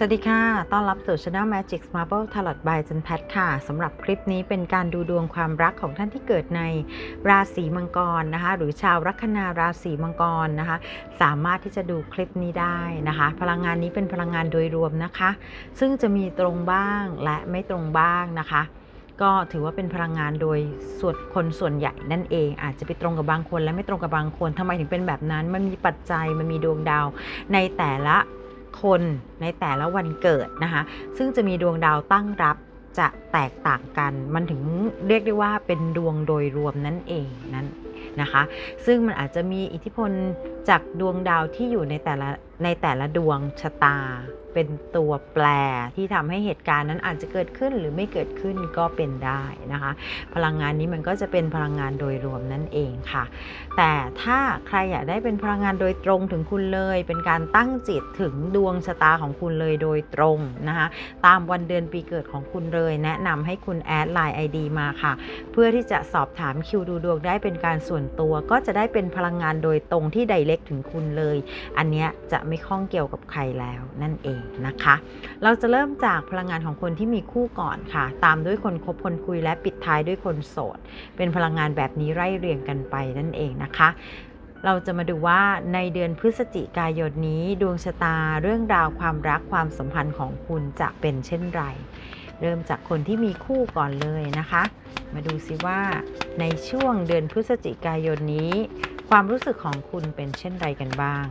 สวัสดีค่ะ ต้อนรับสู่ Channel Magic Marble Tarot by จันแพทค่ะ สำหรับคลิปนี้เป็นการดูดวงความรักของท่านที่เกิดในราศีมังกรนะคะ หรือชาวลัคนาราศีมังกรนะคะ สามารถที่จะดูคลิปนี้ได้นะคะ พลังงานนี้เป็นพลังงานโดยรวมนะคะ ซึ่งจะมีตรงบ้างและไม่ตรงบ้างนะคะก็ถือว่าเป็นพลังงานโดยส่วนคนส่วนใหญ่นั่นเอง อาจจะไปตรงกับบางคนและไม่ตรงกับบางคนทำไมถึงเป็นแบบนั้น มันมีปัจจัยมันมีดวงดาวในแต่ละ คนในแต่ละวันเกิดนะคะ ซึ่งจะมีดวงดาวตั้งรับจะแตกต่างกัน มันถึงเรียกได้ว่าเป็นดวงโดยรวมนั่นเองนั้นนะคะ ซึ่งมันอาจจะมีอิทธิพล จากดวงดาวที่อยู่ในแต่ละในแต่ละดวงชะตา เป็นตัวแปรที่ทำให้เหตุการณ์นั้นอาจจะเกิดขึ้นหรือไม่เกิดขึ้นก็เป็นได้นะคะ พลังงานนี้มันก็จะเป็นพลังงานโดยรวมนั่นเองค่ะ แต่ถ้าใครอยากได้เป็นพลังงานโดยตรงถึงคุณเลย เป็นการตั้งจิตถึงดวงชะตาของคุณเลยโดยตรงนะคะ ตามวันเดือนปีเกิดของคุณเลย แนะนำให้คุณแอดไลน์ ID มาค่ะ เพื่อที่จะสอบถามคิวดูดวงได้เป็นการส่วนตัว ก็จะได้เป็นพลังงานโดยตรงที่ไดเ c กถึงคุณเลย อันเนี้ยจะไม่ข้องเกี่ยวกับใครแล้วนั่นเองนะคะ เราจะเริ่มจากพลังงานของคนที่มีคู่ก่อนค่ะ ตามด้วยคนคบคนคุยและปิดท้ายด้วยคนโสด เป็นพลังงานแบบนี้ไล่เรียงกันไปนั่นเองนะคะเราจะมาดูว่าในเดือนพฤศจิกายนนี้ ดวงชะตาเรื่องราวความรักความสัมพันธ์ของคุณจะเป็นเช่นไร เริ่มจากคนที่มีคู่ก่อนเลยนะคะ มาดูซิว่าในช่วงเดือนพฤศจิกายนนี้ ความรู้สึกของคุณเป็นเช่นไรกันบ้าง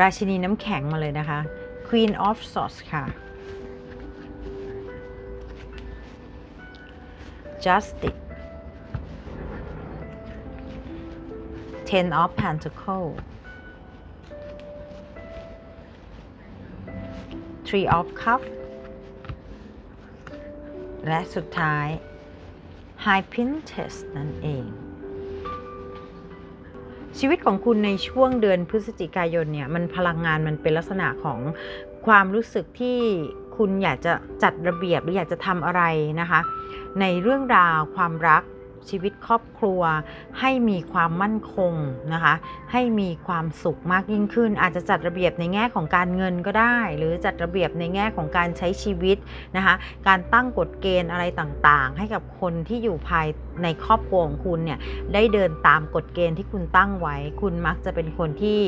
ราชินีน้ำแข็งมาเลยนะคะ Queen of Swords ค่ะ Justice Ten of Pentacles Three of Cups และสุดท้าย High Pinterest นั่นเอง ชีวิตของคุณในช่วงเดือนพฤศจิกายนเนี่ยมันพลังงานมันเป็นลักษณะของความรู้สึกที่คุณอยากจะจัดระเบียบหรืออยากจะทำอะไรนะคะ ในเรื่องราวความรัก ชีวิตครอบครัว ให้มีความมั่นคงนะคะ ให้มีความสุขมากยิ่งขึ้น อาจจะจัดระเบียบในแง่ของการเงินก็ได้ หรือจัดระเบียบในแง่ของการใช้ชีวิตนะคะ การตั้งกฎเกณฑ์อะไรต่างๆ ให้กับคนที่อยู่ภายในครอบครัวของคุณเนี่ยได้เดินตามกฎเกณฑ์ที่คุณตั้งไว้ คุณมักจะเป็นคนที่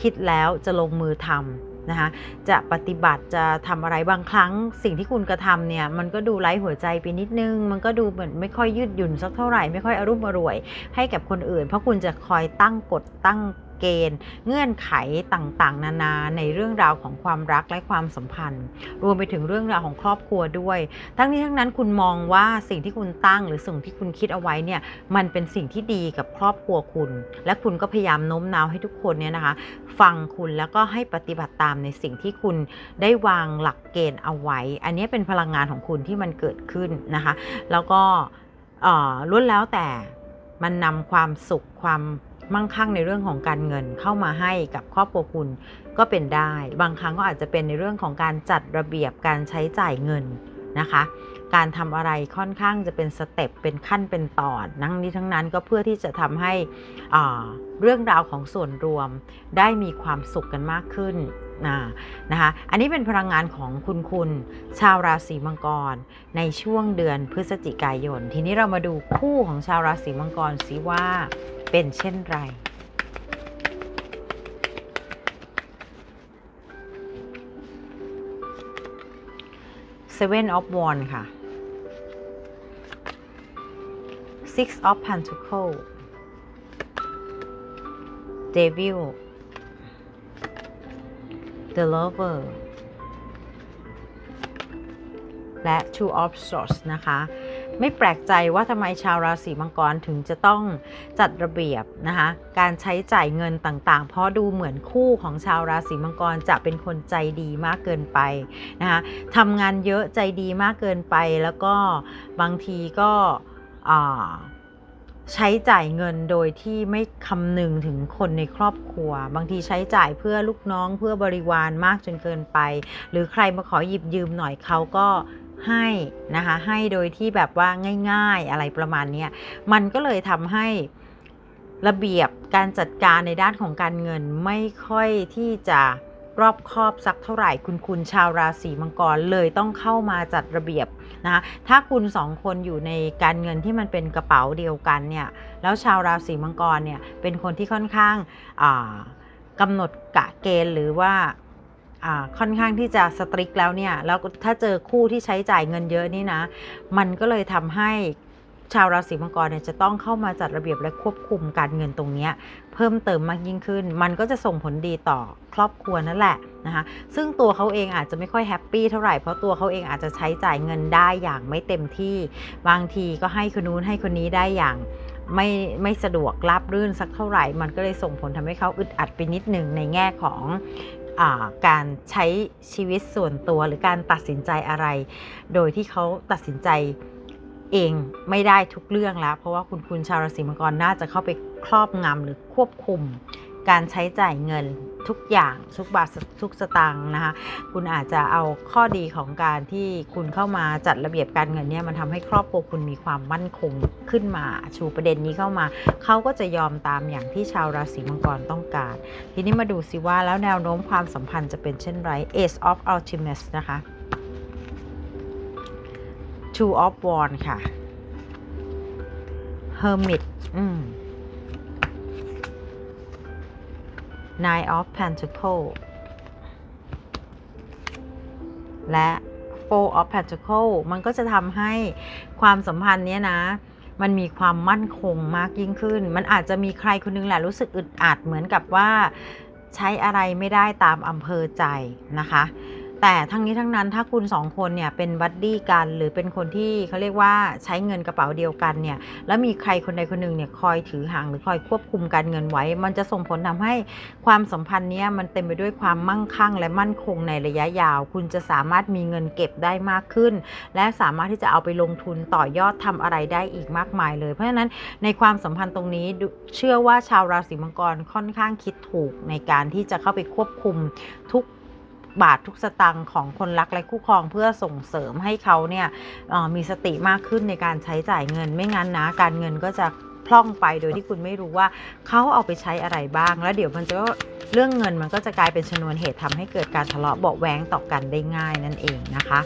คิดแล้วจะลงมือทำ นะคะจะปฏิบัติจะทำอะไรบางครั้งสิ่งที่คุณกระทำเนี่ยมันก็ดูไร้หัวใจไปนิดนึง มันก็ดูเหมือนไม่ค่อยยืดหยุ่นสักเท่าไหร่ไม่ค่อยอรุ่มอร่วย ให้กับคนอื่น เพราะคุณจะคอยตั้งกฎตั้ง เกณฑ์ เงื่อนไขต่างๆ นานาในเรื่องราวของความรักและความสัมพันธ์ รวมไปถึงเรื่องราวของครอบครัวด้วย ทั้งนี้ทั้งนั้นคุณมองว่าสิ่งที่คุณตั้งหรือสิ่งที่คุณคิดเอาไว้เนี่ยมันเป็นสิ่งที่ดีกับครอบครัวคุณ และคุณก็พยายามโน้มน้าวให้ทุกคนเนี่ยนะคะ ฟังคุณแล้วก็ให้ปฏิบัติตามในสิ่งที่คุณได้วางหลักเกณฑ์เอาไว้ อันนี้เป็นพลังงานของคุณที่มันเกิดขึ้นนะคะ แล้วก็ล้วนแล้วแต่มันนำความสุขความ มั่งคั่งในเรื่องของการเงินเข้ามาให้กับครอบครัวคุณก็เป็นได้ บางครั้งก็อาจจะเป็นในเรื่องของการจัดระเบียบการใช้จ่ายเงินนะคะ การทำอะไรค่อนข้างจะเป็นสเต็ปเป็นขั้นเป็นตอนนั่งนี้ทั้งนั้นก็เพื่อที่จะทำให้อ่าเรื่องราวของส่วนรวมได้มีความสุขกันมากขึ้นนะนะคะ อันนี้เป็นพลังงานของคุณคุณชาวราศีมังกร ในช่วงเดือนพฤศจิกายน ทีนี้เรามาดูคู่ของชาวราศีมังกรสิว่า เป็นเช่นไร Seven of Wands ค่ะ Six of Pentacles Devil The Lover และ Two of Swords นะคะ ไม่แปลกใจว่าทำไมชาวราศีมังกรถึงจะต้องจัดระเบียบนะคะการใช้จ่ายเงินต่างๆ เพราะดูเหมือนคู่ของชาวราศีมังกรจะเป็นคนใจดีมากเกินไปนะคะทำงานเยอะใจดีมากเกินไปแล้วก็บางทีก็ใช้จ่ายเงินโดยที่ไม่คำนึงถึงคนในครอบครัว บางทีใช้จ่ายเพื่อลูกน้องเพื่อบริวารมากจนเกินไป หรือใครมาขอหยิบยืมหน่อยเขาก็ ให้นะคะ ให้โดยที่แบบว่าง่าย ๆ อะไรประมาณนี้มันก็เลยทำให้ระเบียบการจัดการในด้านของการเงินไม่ค่อยที่จะรอบครอบสักเท่าไหร่คุณคุณชาวราศีมังกรเลยต้องเข้ามาจัดระเบียบนะคะถ้าคุณสองคนอยู่ในการเงินที่มันเป็นกระเป๋าเดียวกันเนี่ยแล้วชาวราศีมังกรเนี่ยเป็นคนที่ค่อนข้างกำหนดกะเกณฑ์หรือว่า ค่อนข้างที่จะสตริกแล้วเนี่ย แล้วถ้าเจอคู่ที่ใช้จ่ายเงินเยอะนี่นะ มันก็เลยทำให้ชาวราศีมังกรเนี่ยจะต้องเข้ามาจัดระเบียบและควบคุมการเงินตรงนี้เพิ่มเติมมากยิ่งขึ้น มันก็จะส่งผลดีต่อครอบครัวนั่นแหละนะคะซึ่งตัวเขาเองอาจจะไม่ค่อยแฮปปี้เท่าไหร่เพราะตัวเขาเองอาจจะใช้จ่ายเงินได้อย่างไม่เต็มที่ บางทีก็ให้คนนู้นให้คนนี้ได้อย่างไม่ไม่สะดวกราบรื่นสักเท่าไหร่ มันก็เลยส่งผลทำให้เขาอึดอัดไปนิดหนึ่งในแง่ของ การใช้ชีวิตส่วนตัวหรือการตัดสินใจอะไร โดยที่เขาตัดสินใจเองไม่ได้ทุกเรื่องแล้ว เพราะว่าคุณคุณชาวราศีมังกรน่าจะเข้าไปครอบงำหรือควบคุม การใช้จ่ายเงิน ทุกอย่างทุกบาททุกสตางค์นะคะ คุณอาจจะเอาข้อดีของการที่คุณเข้ามาจัดระเบียบการเงินเนี่ยมันทำให้ครอบครัวคุณมีความมั่นคงขึ้นมาชูประเด็นนี้เข้ามา เขาก็จะยอมตามอย่างที่ชาวราศีมังกรต้องการ ทีนี้มาดูสิว่าแล้วแนวโน้มความสัมพันธ์จะเป็นเช่นไร Ace of Ultimates นะคะ Two of Wands ค่ะ Hermit อืม Nine of Pentacles และ Four of Pentacles มันก็จะทำให้ความสัมพันธ์เนี้ยนะ มันมีความมั่นคงมากยิ่งขึ้น มันอาจจะมีใครคนนึงแหละรู้สึกอึดอัดเหมือนกับว่าใช้อะไรไม่ได้ตามอำเภอใจนะคะ แต่ทั้งนี้ทั้งนั้นถ้าคุณสองคนเนี่ยเป็นบัดดี้กันหรือเป็นคนที่เขาเรียกว่าใช้เงินกระเป๋าเดียวกันเนี่ยแล้วมีใครคนใดคนหนึ่งเนี่ยคอยถือห่างหรือคอยควบคุมการเงินไว้ มันจะส่งผลทำให้ความสัมพันธ์เนี้ยมันเต็มไปด้วยความมั่งคั่ง และมั่นคงในระยะยาว คุณจะสามารถมีเงินเก็บได้มากขึ้น และสามารถที่จะเอาไปลงทุนต่อยอดทำอะไรได้อีกมากมายเลย เพราะฉะนั้นในความสัมพันธ์ตรงนี้เชื่อว่าชาวราศีมังกรค่อนข้างคิดถูกในการที่จะเข้าไปควบคุมทุก บาททุกสตังค์ของคนรักและคู่ครองเพื่อส่งเสริมให้เขาเนี่ยมีสติมากขึ้นในการใช้จ่ายเงิน ไม่งั้นนะการเงินก็จะพล่องไปโดยที่คุณไม่รู้ว่าเขาเอาไปใช้อะไรบ้าง แล้วเดี๋ยวมันจะเรื่องเงินมันก็จะกลายเป็นชนวนเหตุทำให้เกิดการทะเลาะเบาะแว้งต่อกันได้ง่ายนั่นเองนะคะ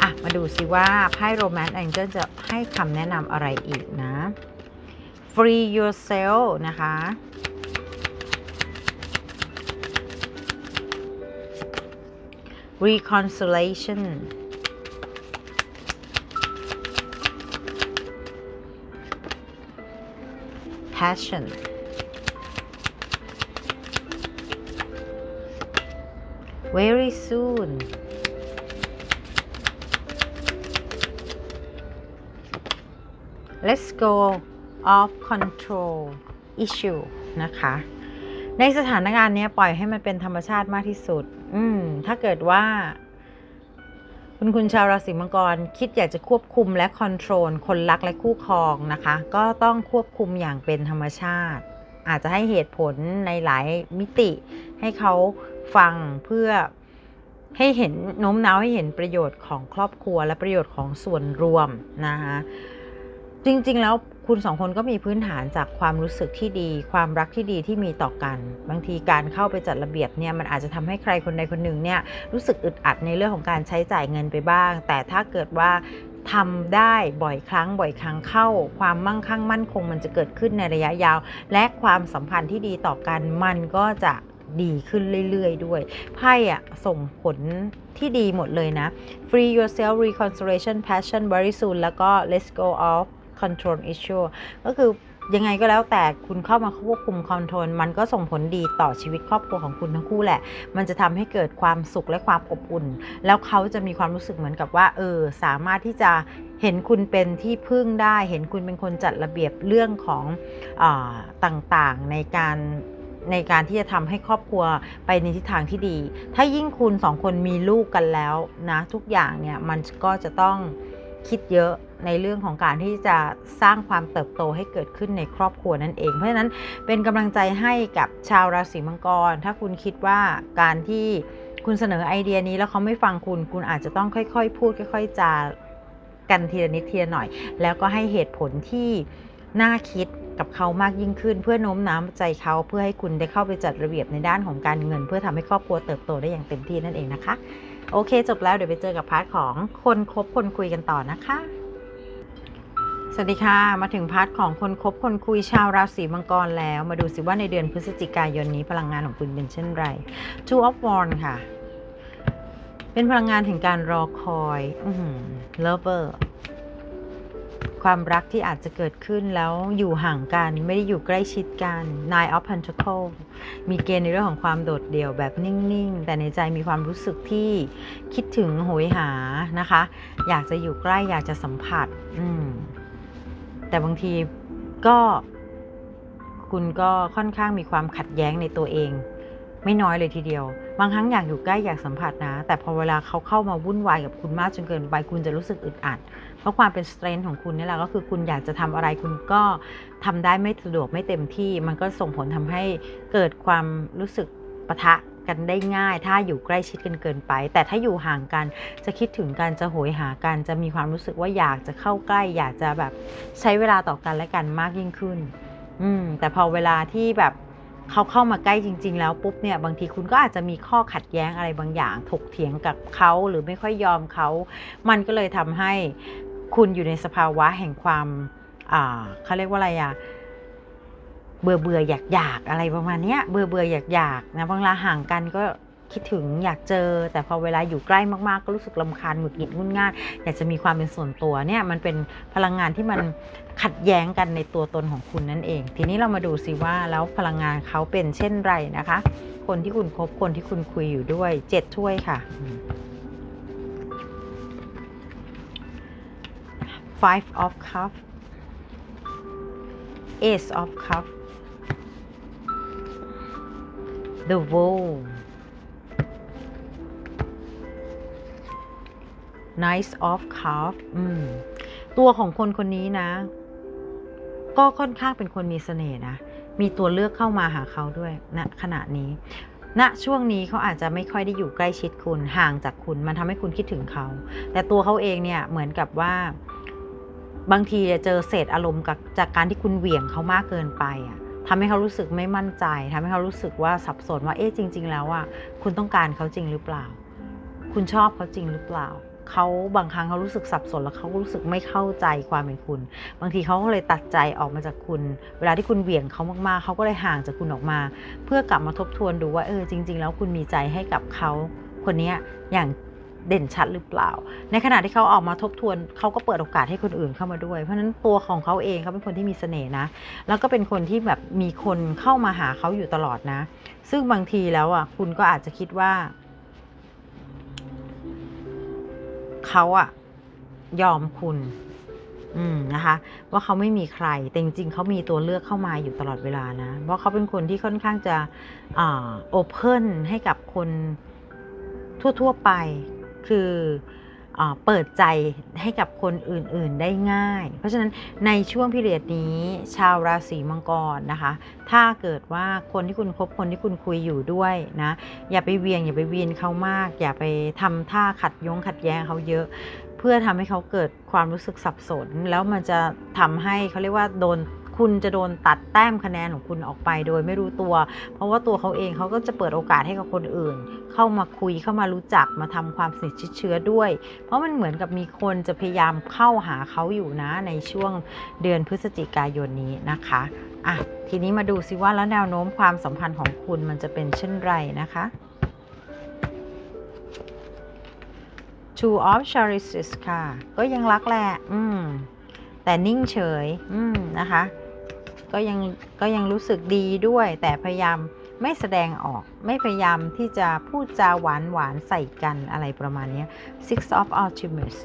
อะมาดูสิว่าไพ่โรแมนต์แองเจิลจะให้คำแนะนำอะไรอีกนะ free yourself นะคะ reconciliation แ passion very soon let's go off control issue นะคะ ในสถานการณ์นี้ปล่อยให้มันเป็นธรรมชาติมากที่สุด อืม ถ้าเกิดว่า คุณคุณชาวราศีมังกร คิดอยากจะควบคุมและคอนโทรลคนรักและคู่ครองนะคะ ก็ต้องควบคุมอย่างเป็นธรรมชาติ อาจจะให้เหตุผลในหลายมิติ ให้เขาฟังเพื่อให้เห็นโน้มน้าวให้เห็นประโยชน์ของครอบครัวและประโยชน์ของส่วนรวมนะคะจริง ๆ แล้ว คุณสองคนก็มีพื้นฐานจากความรู้สึกที่ดี ความรักที่ดีที่มีต่อกัน บางทีการเข้าไปจัดระเบียบเนี่ยมันอาจจะทำให้ใครคนใดคนหนึ่งเนี่ยรู้สึกอึดอัดในเรื่องของการใช้จ่ายเงินไปบ้าง แต่ถ้าเกิดว่าทำได้บ่อยครั้งบ่อยครั้งเข้า ความมั่งคั่งมั่นคงมันจะเกิดขึ้นในระยะยาว และความสัมพันธ์ที่ดีต่อกันมันก็จะดีขึ้นเรื่อย ๆ ด้วย ไพ่อะส่งผลที่ดีหมดเลยนะ free yourself reconciliation passion very soon แล้วก็ let's go off control issue ก็คือยังไงก็แล้วแต่คุณเข้ามาควบคุมคอนโทรลมันก็ส่งผลดีต่อชีวิตครอบครัวของคุณทั้งคู่แหละ มันจะทำให้เกิดความสุขและความอบอุ่น แล้วเขาจะมีความรู้สึกเหมือนกับว่า เออ สามารถที่จะเห็นคุณเป็นที่พึ่งได้ เห็นคุณเป็นคนจัดระเบียบเรื่องของอต่างๆในการในการที่จะทำให้ครอบครัวไปในทิศทางที่ดี ถ้ายิ่งคุณสองคนมีลูกกันแล้วนะทุกอย่างเนี่ยมันก็จะต้องคิดเยอะ ในเรื่องของการที่จะสร้างความเติบโตให้เกิดขึ้นในครอบครัวนั่นเอง เพราะฉะนั้นเป็นกำลังใจให้กับชาวราศีมังกร ถ้าคุณคิดว่าการที่คุณเสนอไอเดียนี้แล้วเขาไม่ฟังคุณ คุณอาจจะต้องค่อยๆ พูดค่อย ๆจากันทีละนิดทีละหน่อย แล้วก็ให้เหตุผลที่น่าคิดกับเขามากยิ่งขึ้น เพื่อโน้มน้าวใจเขาเพื่อให้คุณได้เข้าไปจัดระเบียบในด้านของการเงิน เพื่อทำให้ครอบครัวเติบโตได้อย่างเต็มที่นั่นเองนะคะ โอเค จบแล้วเดี๋ยวไปเจอกับพาร์ทของคนคบคนคุยกันต่อนะคะ สวัสดีค่ะ มาถึงพาร์ทของคนคบคนคุยชาวราศีมังกรแล้ว มาดูสิว่าในเดือนพฤศจิกายนนี้พลังงานของคุณเป็นเช่นไร Two of Wands ค่ะ เป็นพลังงานแห่งการรอคอยอื lover ความรักที่อาจจะเกิดขึ้นแล้วอยู่ห่างกัน ไม่ได้อยู่ใกล้ชิดกัน Nine of Pentacles มีเกณฑ์ในเรื่องของความโดดเดี่ยวแบบนิ่งๆ แต่ในใจมีความรู้สึกที่คิดถึงโหยหานะคะ อยากจะอยู่ใกล้อยากจะสัมผัส อืม แต่บางทีก็คุณก็ค่อนข้างมีความขัดแย้งในตัวเอง ไม่น้อยเลยทีเดียว บางครั้งอยากอยู่ใกล้อยากสัมผัสนะ แต่พอเวลาเขาเข้ามาวุ่นวายกับคุณมากจนเกินไปคุณจะรู้สึกอึดอัด เพราะความเป็นสเตรนท์ของคุณนี่แหละก็คือคุณอยากจะทำอะไรคุณก็ทำได้ไม่สะดวกไม่เต็มที่ มันก็ส่งผลทำให้เกิดความรู้สึกปะทะ กันได้ง่าย ถ้าอยู่ใกล้ชิดกันเกินไป แต่ถ้าอยู่ห่างกันจะคิดถึงกันจะโหยหากันจะมีความรู้สึกว่าอยากจะเข้าใกล้ อยากจะแบบใช้เวลาต่อกันและกันมากยิ่งขึ้น อืมแต่พอเวลาที่แบบเขาเข้ามาใกล้จริง ๆ แล้วปุ๊บเนี่ยบางทีคุณก็อาจจะมีข้อขัดแย้งอะไรบางอย่าง ถกเถียงกับเขาหรือไม่ค่อยยอมเขา มันก็เลยทำให้คุณอยู่ในสภาวะแห่งความอ่าเขาเรียกว่าอะไรอะ เบื่อเบื่ออยากอยากอะไรประมาณเนี้ยเบื่อเบื่ออยากอยากนะบางเวลาห่างกันก็คิดถึงอยากเจอ แต่พอเวลาอยู่ใกล้มากๆ ก็รู้สึกลำคาญหงุดหงิดงุนง่านอยากจะมีความเป็นส่วนตัวเนี่ยมันเป็นพลังงานที่มันขัดแย้งกันในตัวตนของคุณนั่นเอง ทีนี้เรามาดูสิว่าแล้วพลังงานเขาเป็นเช่นไรนะคะ คนที่คุณคบคนที่คุณคุยอยู่ด้วยเจ็ดถ้วยค่ะ five of cup ace of cup the world Knight of cup อืม ตัวของคนคนนี้นะ ก็ค่อนข้างเป็นคนมีเสน่ห์นะ มีตัวเลือกเข้ามาหาเขาด้วยณนะขณะนี้ณช่วงนี้เขาอาจจะไม่ค่อยได้อยู่ใกล้ชิดคุณห่างจากคุณ มันทำให้คุณคิดถึงเขา แต่ตัวเขาเองเนี่ยเหมือนกับว่า บางทีเจอเศษอารมณ์กับจากการที่คุณเหวี่ยงเขามากเกินไปอะ ทำให้เขารู้สึกไม่มั่นใจทำให้เขารู้สึกว่าสับสนว่าเอ๊ะจริง ๆ แล้วอะคุณต้องการเขาจริงหรือเปล่า คุณชอบเขาจริงหรือเปล่าเขาบางครั้งเขารู้สึกสับสนแล้วเขารู้สึกไม่เข้าใจความเป็นคุณ บางทีเขาก็เลยตัดใจออกมาจากคุณ เวลาที่คุณเหวี่ยงเขามากๆ เขาก็เลยห่างจากคุณออกมา เพื่อกลับมาทบทวนดูว่าเออจริง ๆ แล้วคุณมีใจให้กับเขาคนนี้อย่าง เด่นชัดหรือเปล่า ในขณะที่เขาออกมาทบทวนเขาก็เปิดโอกาสให้คนอื่นเข้ามาด้วย เพราะฉะนั้นตัวของเขาเองเขาเป็นคนที่มีเสน่ห์นะ แล้วก็เป็นคนที่แบบมีคนเข้ามาหาเขาอยู่ตลอดนะ ซึ่งบางทีแล้วอะคุณก็อาจจะคิดว่าเขาอะยอมคุณอืมนะคะว่าเขาไม่มีใครแต่จริงๆเขามีตัวเลือกเข้ามาอยู่ตลอดเวลานะเพราะเขาเป็นคนที่ค่อนข้างจะอ่าโอเพนให้กับคนทั่ว ๆ ไป คืออเปิดใจให้กับคนอื่นๆได้ง่าย เพราะฉะนั้นในช่วงพิเรียดนี้ ชาวราศีมังกรนะคะ ถ้าเกิดว่าคนที่คุณคบคนที่คุณคุยอยู่ด้วยนะอย่าไปเวียงอย่าไปเวียนเขามาก อย่าไปทำท่าขัดยงขัดแย้งเขาเยอะ เพื่อทำให้เขาเกิดความรู้สึกสับสน แล้วมันจะทำให้เขาเรียกว่าโดนคุณจะโดนตัดแต้มคะแนนของคุณออกไปโดยไม่รู้ตัว เพราะว่าตัวเขาเองเขาก็จะเปิดโอกาสให้กับคนอื่น เข้ามาคุยเข้ามารู้จักมาทำความสนิทชิดเชื้อด้วย เพราะมันเหมือนกับมีคนจะพยายามเข้าหาเขาอยู่นะในช่วงเดือนพฤศจิกายนนี้นะคะอะทีนี้มาดูซิว่าแล้วแนวโน้มความสัมพันธ์ของคุณมันจะเป็นเช่นไรนะคะ Two of Charities ค่ะ ก็ยังรักแหละอืมแต่นิ่งเฉย อืมนะคะ ก็ยังก็ยังรู้สึกดีด้วยแต่พยายาม ไม่แสดงออกไม่พยายามที่จะพูดจาหวานหวานใส่กันอะไรประมาณนี้ Six of Ultimates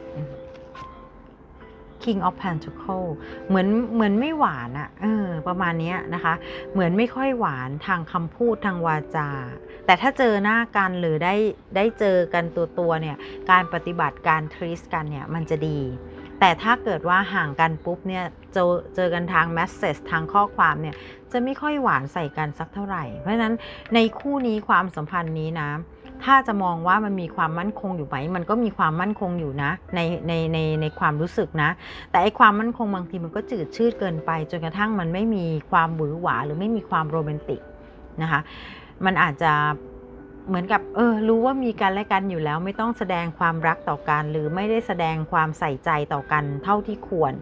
King of Pentacles เหมือนเหมือนไม่หวานอะเออประมาณนี้นะคะ เหมือนไม่ค่อยหวานทางคำพูดทางวาจา แต่ถ้าเจอหน้ากันหรือได้ได้เจอกันตัวตัวเนี่ย การปฏิบัติการทริสกันเนี่ยมันจะดี แต่ถ้าเกิดว่าห่างกันปุ๊บเนี่ยเจอเจอกันทางแมสเซจทางข้อความเนี่ยจะไม่ค่อยหวานใส่กันสักเท่าไหร่ เพราะฉะนั้นในคู่นี้ความสัมพันธ์นี้นะถ้าจะมองว่ามันมีความมั่นคงอยู่ไหม มันก็มีความมั่นคงอยู่นะ ในในในในความรู้สึกนะ แต่ไอความมั่นคงบางทีมันก็จืดชืดเกินไป จนกระทั่งมันไม่มีความหวือหวา หรือไม่มีความโรแมนติกนะคะ มันอาจจะ เหมือนกับเออรู้ว่ามีกันและกันอยู่แล้ว ไม่ต้องแสดงความรักต่อกัน หรือไม่ได้แสดงความใส่ใจต่อกันเท่าที่ควร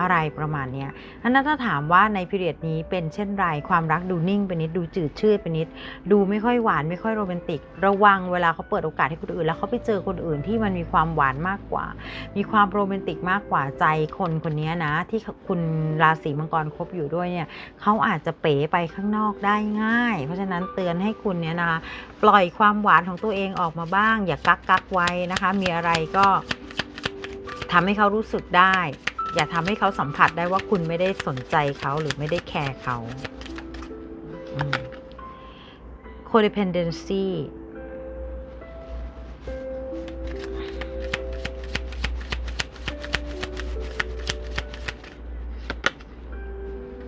อะไรประมาณนี้อันนั้นถ้าถามว่าในพิเรียดนี้เป็นเช่นไร ความรักดูนิ่งไปนิด ดูจืดชืดไปนิด ดูไม่ค่อยหวานไม่ค่อยโรแมนติก ระวังเวลาเขาเปิดโอกาสให้คนอื่น แล้วเขาไปเจอคนอื่นที่มันมีความหวานมากกว่า มีความโรแมนติกมากกว่าใจคนคนนี้นะ ที่คุณราศีมังกรคบอยู่ด้วยเนี่ยเขาอาจจะเป๋ไปข้างนอกได้ง่าย เพราะฉะนั้นเตือนให้คุณเนี่ยนะคะปล่อยความหวานของตัวเองออกมาบ้าง อย่ากักกักไว้นะคะ มีอะไรก็ทำให้เขารู้สึกได้ อย่าทำให้เขาสัมผัสได้ว่าคุณไม่ได้สนใจเขาหรือไม่ได้แคร์เขาอืม codependency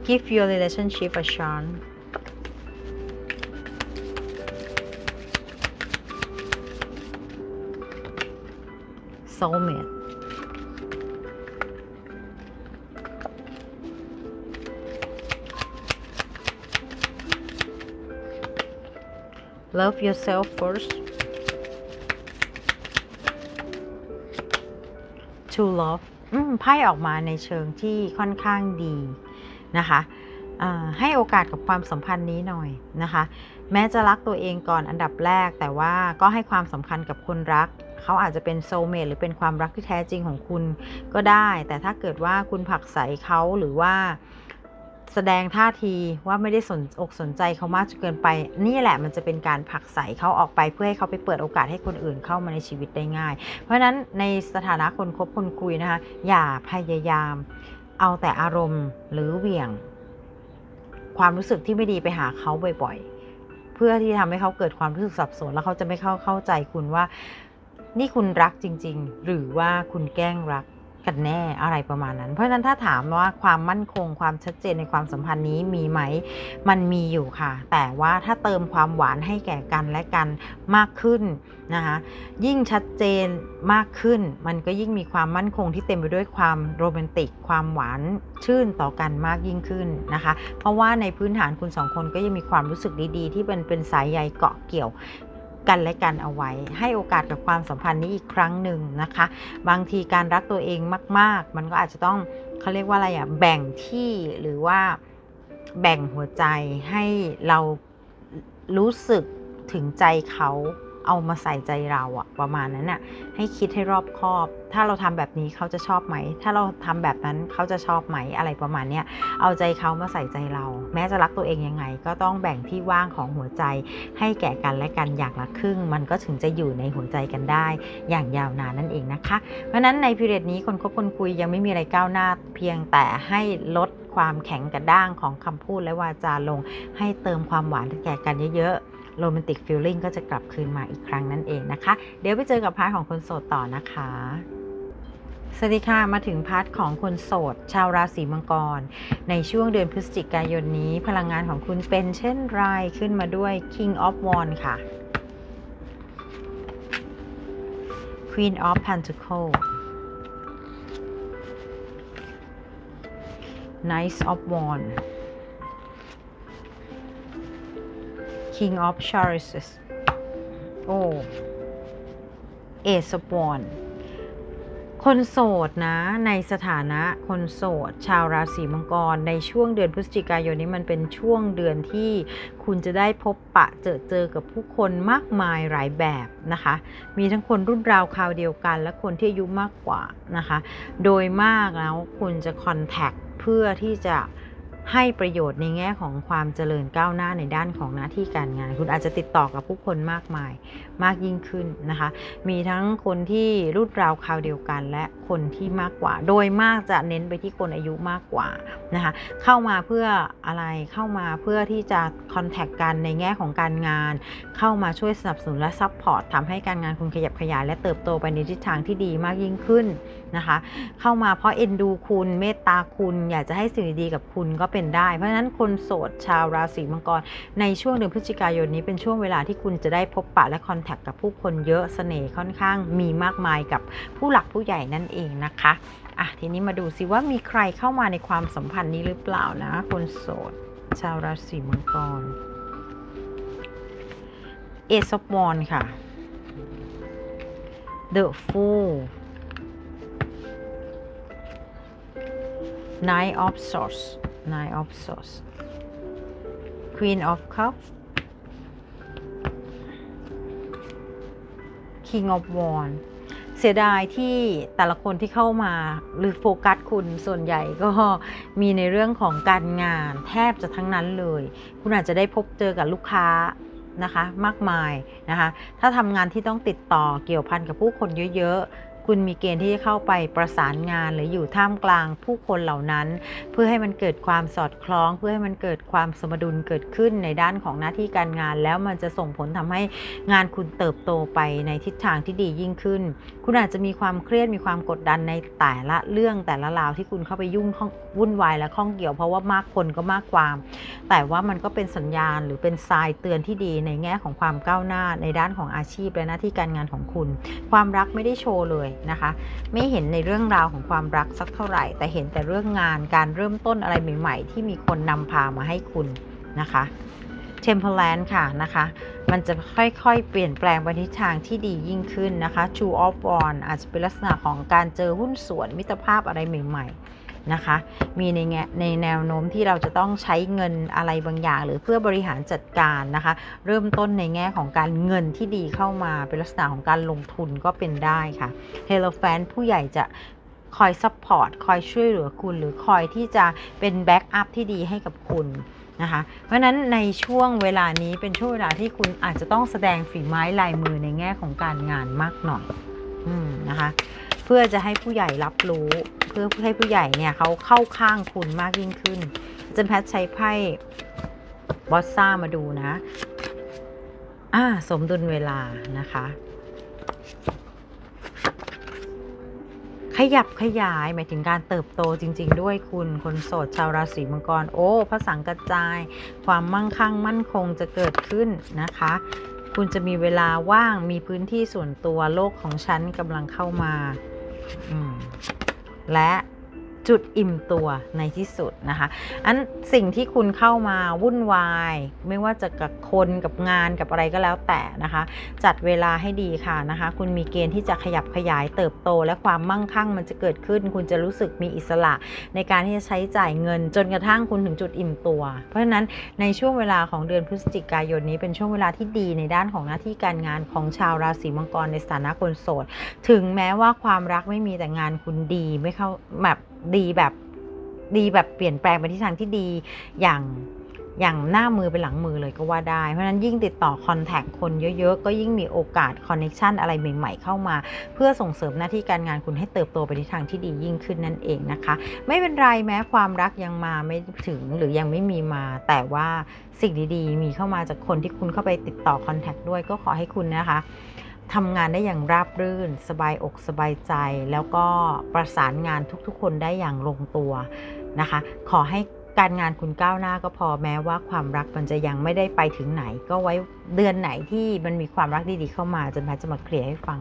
give your relationship a chance soulmate love yourself first to love อืมไพ่ออกมาในเชิงที่ค่อนข้างดีนะคะให้โอกาสกับความสัมพันธ์นี้หน่อยนะคะ แม้จะรักตัวเองก่อนอันดับแรก แต่ว่าก็ให้ความสำคัญกับคนรัก เขาอาจจะเป็นโซเมตหรือเป็นความรักที่แท้จริงของคุณก็ได้ แต่ถ้าเกิดว่าคุณผักใสเขาหรือว่า แสดงท่าทีว่าไม่ได้สนอกสนใจเขามากจนเกินไป นี่แหละมันจะเป็นการผลักใส่เขาออกไปเพื่อให้เขาไปเปิดโอกาสให้คนอื่นเข้ามาในชีวิตได้ง่าย เพราะฉะนั้นในสถานะคนคบคนคุยนะคะ อย่าพยายามเอาแต่อารมณ์หรือเหวี่ยง ความรู้สึกที่ไม่ดีไปหาเขาบ่อยๆ เพื่อที่ทำให้เขาเกิดความรู้สึกสับสน แล้วเขาจะไม่เข้าเข้าใจคุณว่า นี่คุณรักจริง ๆ หรือว่าคุณแกล้งรัก กันแน่อะไรประมาณนั้น เพราะฉะนั้นถ้าถามว่าความมั่นคงความชัดเจนในความสัมพันธ์นี้มีไหม มันมีอยู่ค่ะ แต่ว่าถ้าเติมความหวานให้แก่กันและกันมากขึ้นนะคะยิ่งชัดเจนมากขึ้น มันก็ยิ่งมีความมั่นคงที่เต็มไปด้วยความโรแมนติก ความหวานชื่นต่อกันมากยิ่งขึ้นนะคะ เพราะว่าในพื้นฐานคุณสองคนก็ยังมีความรู้สึกดีๆ ที่เป็นเป็นสายใยเกาะเกี่ยว กันและกันเอาไว้ ให้โอกาสกับความสัมพันธ์นี้อีกครั้งหนึ่งนะคะ บางทีการรักตัวเองมาก ๆ มันก็อาจจะต้องเขาเรียกว่าอะไรอะแบ่งที่หรือว่าแบ่งหัวใจให้เรารู้สึกถึงใจเขา เอามาใส่ใจเราอะประมาณนั้นอะให้คิดให้รอบคอบ ถ้าเราทำแบบนี้เขาจะชอบไหม ถ้าเราทำแบบนั้นเขาจะชอบไหมอะไรประมาณเนี้ยเอาใจเขามาใส่ใจเรา แม้จะรักตัวเองยังไง ก็ต้องแบ่งที่ว่างของหัวใจ ให้แก่กันและกันอย่างละครึ่ง มันก็ถึงจะอยู่ในหัวใจกันได้ อย่างยาวนานนั่นเองนะคะ เพราะนั้นในพีเรียดนี้คนคบคนคุยยังไม่มีอะไรก้าวหน้าเพียงแต่ให้ลดความแข็งกระด้างของคำพูดและวาจาลง ให้เติมความหวานให้แก่กันเยอะๆ โรแมนติกฟีลลิ่งก็จะกลับคืนมาอีกครั้งนั่นเองนะคะ เดี๋ยวไปเจอกับพาร์ทของคนโสดต่อนะคะสวัสดีค่ะ มาถึงพาร์ทของคนโสด ชาวราศีมังกร ในช่วงเดือนพฤศจิกายนนี้ พลังงานของคุณเป็นเช่นไรขึ้นมาด้วย King of Wands ค่ะ Queen of Pentacles Knight of Wands King of Chalices โอ้ Ace of Wands คนโสดนะในสถานะคนโสด ชาวราศีมังกร ในช่วงเดือนพฤศจิกายนนี้มันเป็นช่วงเดือนที่คุณจะได้พบปะเจอเจอกับผู้คนมากมายหลายแบบนะคะ มีทั้งคนรุ่นราวคราวเดียวกัน และคนที่อายุมากกว่านะคะ โดยมากแล้วคุณจะคอนแทคเพื่อที่จะ ให้ประโยชน์ในแง่ของความเจริญก้าวหน้าในด้านของหน้าที่การงาน คุณอาจจะติดต่อกับผู้คนมากมายมากยิ่งขึ้นนะคะ มีทั้งคนที่รุ่นราวคราวเดียวกัน และคนที่มากกว่า โดยมากจะเน้นไปที่คนอายุมากกว่านะคะ เข้ามาเพื่ออะไรเข้ามาเพื่อที่จะคอนแทคกันในแง่ของการงาน เข้ามาช่วยสนับสนุนและซัพพอร์ตทำให้การงานคุณขยับขยายและเติบโตไปในทิศทางที่ดีมากยิ่งขึ้นนะคะ เข้ามาเพราะเอ็นดูคุณเมตตาคุณ อยากจะให้สิ่งดีๆกับคุณก็เป็นได้ เพราะฉะนั้นคนโสดชาวราศีมังกร ในช่วงเดือนพฤศจิกายนนี้เป็นช่วงเวลาที่คุณจะได้พบปะและคอนแทคกับผู้คนเยอะเสน่ห์ค่อนข้างมีมากมายกับผู้หลักผู้ใหญ่นั่นเองนะคะอะทีนี้มาดูซิว่ามีใครเข้ามาในความสัมพันธ์นี้หรือเปล่านะ คนโสด ชาวราศีมังกรเอซอฟวอนค่ะ The Fool Nine of Swords Nine of Swords Queen of Cups King of Wands เสียดายที่แต่ละคนที่เข้ามาหรือโฟกัสคุณส่วนใหญ่ก็มีในเรื่องของการงานแทบจะทั้งนั้นเลย คุณอาจจะได้พบเจอกับลูกค้านะคะมากมายนะคะ ถ้าทำงานที่ต้องติดต่อเกี่ยวพันกับผู้คนเยอะๆ คุณมีเกณฑ์ที่จะเข้าไปประสานงานหรืออยู่ท่ามกลางผู้คนเหล่านั้น เพื่อให้มันเกิดความสอดคล้อง เพื่อให้มันเกิดความสมดุลเกิดขึ้นในด้านของหน้าที่การงาน แล้วมันจะส่งผลทำให้งานคุณเติบโตไปในทิศทางที่ดียิ่งขึ้น คุณอาจจะมีความเครียดมีความกดดันในแต่ละเรื่องแต่ละราวที่คุณเข้าไปยุ่งข้องวุ่นวายและข้องเกี่ยว เพราะว่ามากคนก็มากความ แต่ว่ามันก็เป็นสัญญาณหรือเป็นทรายเตือนที่ดีในแง่ของความก้าวหน้าในด้านของอาชีพและหน้าที่การงานของคุณ ความรักไม่ได้โชว์เลยนะคะ ไม่เห็นในเรื่องราวของความรักสักเท่าไหร่ แต่เห็นแต่เรื่องงานการเริ่มต้นอะไรใหม่ๆ ที่มีคนนำพามาให้คุณนะคะ Temperance ค่ะนะคะ มันจะค่อยๆ เปลี่ยนแปลงไปทิศทางที่ดียิ่งขึ้นนะคะ True of One อาจจะเป็นลักษณะของการเจอหุ้นส่วนมิตรภาพอะไรใหม่ๆ นะคะ มีในแง่ในแนวโน้มที่เราจะต้องใช้เงินอะไรบางอย่าง หรือเพื่อบริหารจัดการนะคะ เริ่มต้นในแง่ของการเงินที่ดีเข้ามาเป็นลักษณะของการลงทุนก็เป็นได้ค่ะเฮโลแฟนผู้ใหญ่จะคอยซัพพอร์ตคอยช่วยเหลือคุณ หรือคอยที่จะเป็นแบ็กอัพที่ดีให้กับคุณนะคะ เพราะนั้นในช่วงเวลานี้เป็นช่วงเวลาที่คุณอาจจะต้องแสดงฝีไม้ลายมือในแง่ของการงานมากหน่อย นะคะ เพื่อจะให้ผู้ใหญ่รับรู้ เพื่อให้ผู้ใหญ่เนี่ยเขาเข้าข้างคุณมากยิ่งขึ้นจันแพทย์ใช้ไพ่บอสซ่ามาดูนะ อ่า สมดุลเวลานะคะ ขยับขยายหมายถึงการเติบโตจริง ๆ ด้วยคุณ คนโสดชาวราศีมังกร โอ้พระสังกระจาย ความมั่งคั่งมั่นคงจะเกิดขึ้นนะคะ คุณจะมีเวลาว่างมีพื้นที่ส่วนตัวโลกของฉันกำลังเข้ามาอมและ จุดอิ่มตัวในที่สุดนะคะอันสิ่งที่คุณเข้ามาวุ่นวาย ไม่ว่าจะกับคนกับงานกับอะไรก็แล้วแต่นะคะ จัดเวลาให้ดีค่ะนะคะ คุณมีเกณฑ์ที่จะขยับขยายเติบโต และความมั่งคั่งมันจะเกิดขึ้น คุณจะรู้สึกมีอิสระ ในการที่จะใช้จ่ายเงิน จนกระทั่งคุณถึงจุดอิ่มตัว เพราะฉะนั้นในช่วงเวลาของเดือนพฤศจิกายนนี้เป็นช่วงเวลาที่ดีในด้านของหน้าที่การงานของชาวราศีมังกรในสถานะคนโสด ถึงแม้ว่าความรักไม่มีแต่งานคุณดีไม่เข้าแบบ ดีแบบดีแบบเปลี่ยนแปลงไปที่ทางที่ดีอย่างอย่างหน้ามือเป็นหลังมือเลยก็ว่าได้ เพราะฉะนั้นยิ่งติดต่อคอนแทคคนเยอะๆ ก็ยิ่งมีโอกาสคอนเน็ชันอะไรใหม่ๆเข้ามา เพื่อส่งเสริมหน้าที่การงานคุณให้เติบโตไปในทางที่ดียิ่งขึ้นนั่นเองนะคะ ไม่เป็นไรแม้ความรักยังมาไม่ถึงหรือยังไม่มีมา แต่ว่าสิ่งดีๆ มีเข้ามาจากคนที่คุณเข้าไปติดต่อคอนแทคด้วยก็ขอให้คุณนะคะ ทำงานได้อย่างราบรื่น สบายอกสบายใจ แล้วก็ประสานงานทุกๆ คนได้อย่างลงตัวนะคะ ขอให้การงานคุณก้าวหน้าก็พอแม้ว่าความรักมันจะยังไม่ได้ไปถึงไหนก็ไว้เดือนไหนที่มันมีความรักดีๆเข้ามาจนแพทจะมาเคลียร์ให้ฟัง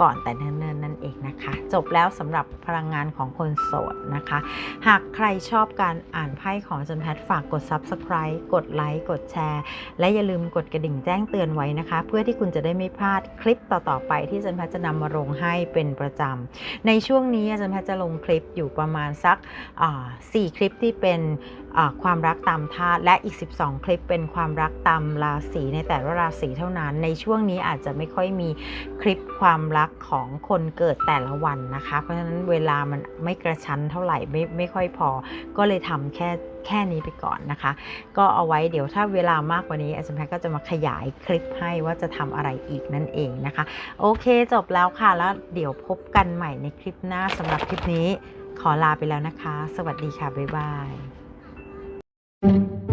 ก่อนแต่เนิ่นๆนั่นเองนะคะ จบแล้วสำหรับพลังงานของคนโสดนะคะ หากใครชอบการอ่านไพ่ของจันแพทย์ฝากกด subscribe กดไลค์กดแชร์ และอย่าลืมกดกระดิ่งแจ้งเตือนไว้นะคะ เพื่อที่คุณจะได้ไม่พลาดคลิปต่อๆไปที่จันแพทย์จะนำมาลงให้เป็นประจำในช่วงนี้จารย์แพทย์จะลงคลิปอยู่ประมาณสักสี่คลิปที่เป็น ความรักตามธาตุและอีก 12 คลิปเป็นความรักตามราศีในแต่ละราศีเท่านั้น ในช่วงนี้อาจจะไม่ค่อยมีคลิปความรักของคนเกิดแต่ละวันนะคะ เพราะฉะนั้นเวลามันไม่กระชั้นเท่าไหร่ไม่ไม่ค่อยพอ ก็เลยทำแค่แค่นี้ไปก่อนนะคะ ก็เอาไว้เดี๋ยวถ้าเวลามากกว่านี้อาจารย์แพทก็จะมาขยายคลิปให้ว่าจะทำอะไรอีกนั่นเองนะคะ โอเคจบแล้วค่ะแล้วเดี๋ยวพบกันใหม่ในคลิปหน้าสำหรับคลิปนี้ ขอลาไปแล้วนะคะ สวัสดีค่ะบ๊ายบาย thank you